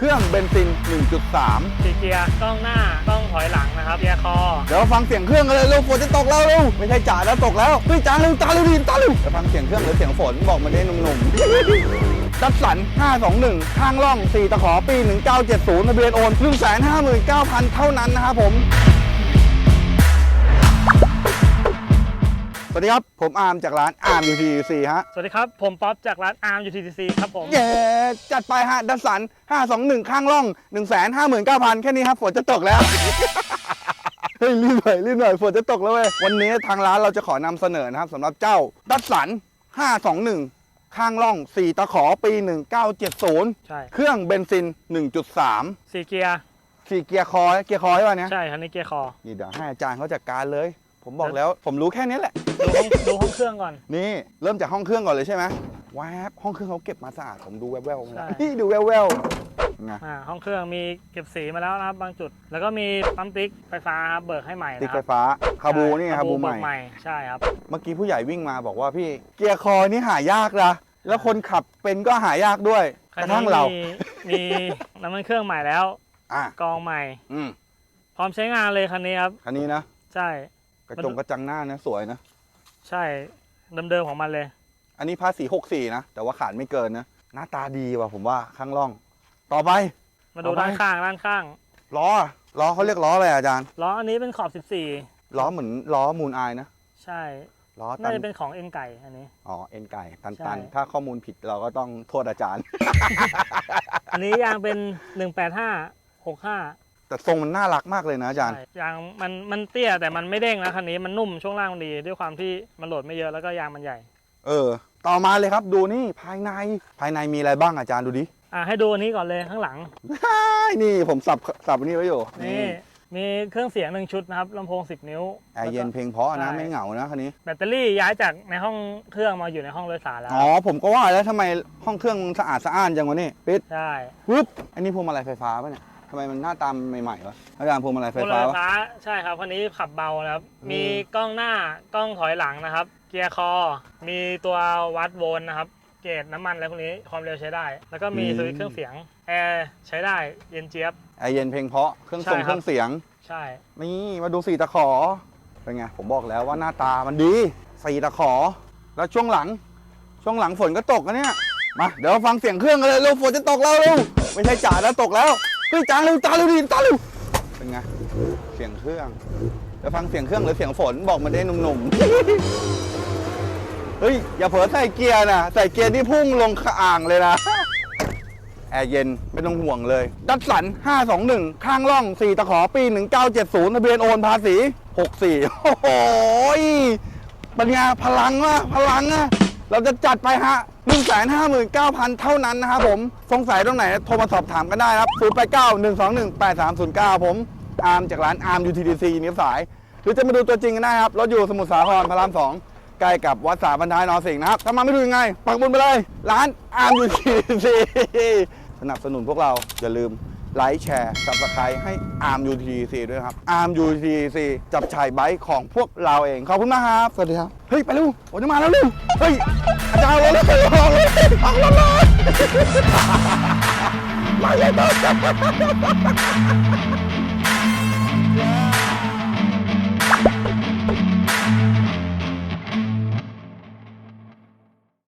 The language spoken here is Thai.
เครื่องเบนซิน 1.3 สีเกียร์กล้องหน้ากล้องถอยหลังนะครับเกียร์คอ เดี๋ยวฟังเสียงเครื่องกันเลยเร็วฝนจะตกแล้วเร็วไม่ใช่จ่าแล้วตกแล้วเฮ้ยจ่าเร็วจ่าเร็วดิจ่าเร็วจะฟังเสียงเครื่องหรือเสียงฝนบอกมาได้หนุ่มๆ ดัตสัน 521 ข้างล่อง 4 ตะขอปี 1970ทะเบียนโอน 159,000 เท่านั้นนะครับผม วัสดีครับ ผมอาร์มจากร้านอาร์มยูทีซีฮะ สวัสดีครับ ผมป๊อปจากร้าน Arm UTC ครับผม เย้ จัดไปฮะดัสสัน 521 ข้างล่อง 159,000 แค่นี้ครับ ฝนจะตกแล้ว เฮ้ย รีบหน่อย รีบหน่อย ฝนจะตกแล้วเว้ย วันนี้ทางร้านเราจะขอนำเสนอนะครับสำหรับเจ้าดัสสัน 521 ข้างล่อง 4 ตะขอปี 1970 ใช่ เครื่องเบนซิน 1.3 สีเกียร์4เกียร์คอยเกียร์คอยใช่ป่ะเนี่ยใช่คันนี้เกียร์คอ นี่เดี๋ยวให้อาจารย์เขาจัดการเลย ผมบอกแล้ว ผมรู้แค่นี้แหละ ดูห้องดูห้องเครื่องก่อน นี่เริ่มจากห้องเครื่องก่อนเลยใช่ไหมแวบห้องเครื่องเขาเก็บมาสะอาดผมดูแวบๆใช่ นะนี่ดูแวบๆไงอ่าห้องเครื่องมีเก็บสีมาแล้วนะครับบางจุด แล้วก็มีปั๊มติ๊กไฟฟ้าครับเบิกให้ใหม่ติ๊กนะคไฟรับฟ้าคาบูนี่ใช่คาบูใหเบิม่ กใหม่ใช่ครับ เมื่อกี้ผู้ใหญ่วิ่งมาบอกว่าพี่เกียร์คอนี่หายากนะแล้วคนขับเป็นก็หายากด้วยกระทั่งเรามี มีน้ำมันเครื่องใหม่แล้ว อะกองใหม่ อืมพร้อมใช้งานเลยคันนี้ครับ คันนี้นะ ใช่ กระจงกระจังหน้านะสวยนะ ใช่เดิมๆของมันเลย อันนี้ภาษี64นะ แต่ว่าขาดไม่เกินนะ หน้าตาดีว่ะผมว่าข้างล่อง ต่อไป มาดูเอาไว้ด้านข้างด้านข้างล้อล้อเขาเรียกล้ออะไรอาจารย์ ล้ออันนี้เป็นขอบ ล้อเหมือนล้อมูลอายนะ 14 ใช่ ล้อตัน่าน จะเป็นของเอ็นไก่อันนี้ อ๋อ เอ็นไก่ ตันใช่ ตัน ถ้าข้อมูลผิดเราก็ต้องโทษอาจารย์ อันนี้ยางเป็น 185 65 แต่ทรงมันน่ารักมากเลยนะอาจารย์ใช่ยางมันมันเตี้ยแต่มันไม่เด้งนะคันนี้มันนุ่มช่วงล่างมันดีด้วยความที่มันโหลดไม่เยอะแล้วก็ยางมันใหญ่ เออ ต่อมาเลยครับดูนี่ภายในภายในมีอะไรบ้างอาจารย์ดูดิอะให้ดูอันนี้ก่อนเลยข้างหลังนี่ผมสับสับอันนี้ไว้อยู่นี่มีเครื่องเสียงหนึ่งชุดนะครับลำโพง 10 นิ้วแอร์เย็นเพลงเพราะนะใช่ ไม่เหงานะคันนี้ แบตเตอรี่ย้ายจากในห้องเครื่องมาอยู่ในห้องโดยสารแล้ว อ๋อผมก็ว่าแล้วทำไมห้องเครื่องมันสะอาดสะอ้านจังวะนี่ปิดใช่ ปึ๊บอันนี้พวงมาลัยไฟฟ้าป่ะเนี่ยทำ ไมมันหน้าตามใหม่ๆวะอาจารย์พวงมาลัยไฟพวงฟ้าไฟวะ ฟ้าใช่ครับคันนี้ขับเบานะครับ อืม มีกล้องหน้ากล้องถอยหลังนะครับ เกียร์คอ มีตัววัดโวลต์นะครับ เกจน้ำมันอะไรพวกนี้ความเร็วใช้ได้ แล้วก็มีสวิตช์เครื่องเสียงแอร์ใช้ได้เย็นเจี๊ยบแอร์เย็นเพลงเพราะเครื่องใช่ทรงครับเครื่องเสียง ใช่ นี่มาดูสีตะขอ เป็นไง ผมบอกแล้วว่าหน้าตามันดีสีตะขอ แล้วช่วงหลัง ช่วงหลังฝนก็ตกนะเนี่ย มา เดี๋ยวฟังเสียงเครื่องกันเลยเร็วฝนจะตกแล้วเร็วไม่ใช่จ่าแล้วตกแล้ว เฮ้ยจ่าเร็วจ่าเร็วดิจ่าเร็วเป็นไงเสียงเครื่องเดี๋ยวฟังเสียงเครื่องหรือเสียงฝนบอกมาได้หนุ่มๆเฮ้ยอย่าเผลอใส่เกียร์นะใส่เกียร์ที่พุ่งลงอ่างเลยนะแอร์เย็นไม่ต้องห่วงเลย ดัตสัน 521 ข้างล่อง 4 ตะขอปี 1970ทะเบียนโอนภาษี 64 โอ้โหยปัญญาพลังอะพลังอะ เราจะจัดไปฮะ 159,000 เท่านั้นนะครับผม สงสัยตรงไหน โทรมาสอบถามกันได้ครับ 089 121 8309 ผมอาร์มจากร้านอาร์ม UTDC นิ้วสาย หรือจะมาดูตัวจริงกันได้ครับ รถอยู่สมุทรสาครพระราม 2 ใกล้กับวัดสาบันท้ายนอสิงห์นะครับ ถ้ามาไม่ดูยังไง ปักบุญไปเลย ร้านอาร์ม UTDC สนับสนุนพวกเราอย่าลืม ไลค์แชร์ซับสไครต์ให้ ARM UTC ด้วยครับ ARM UTC จับชายไบค์ของพวกเราเอง ขอบคุณมากครับ สวัสดีครับ เฮ้ย ไปเร็วผมจะมาแล้วเร็วเฮ้ย อาจารย์เราเลยออกเลยออกเลยมาเลย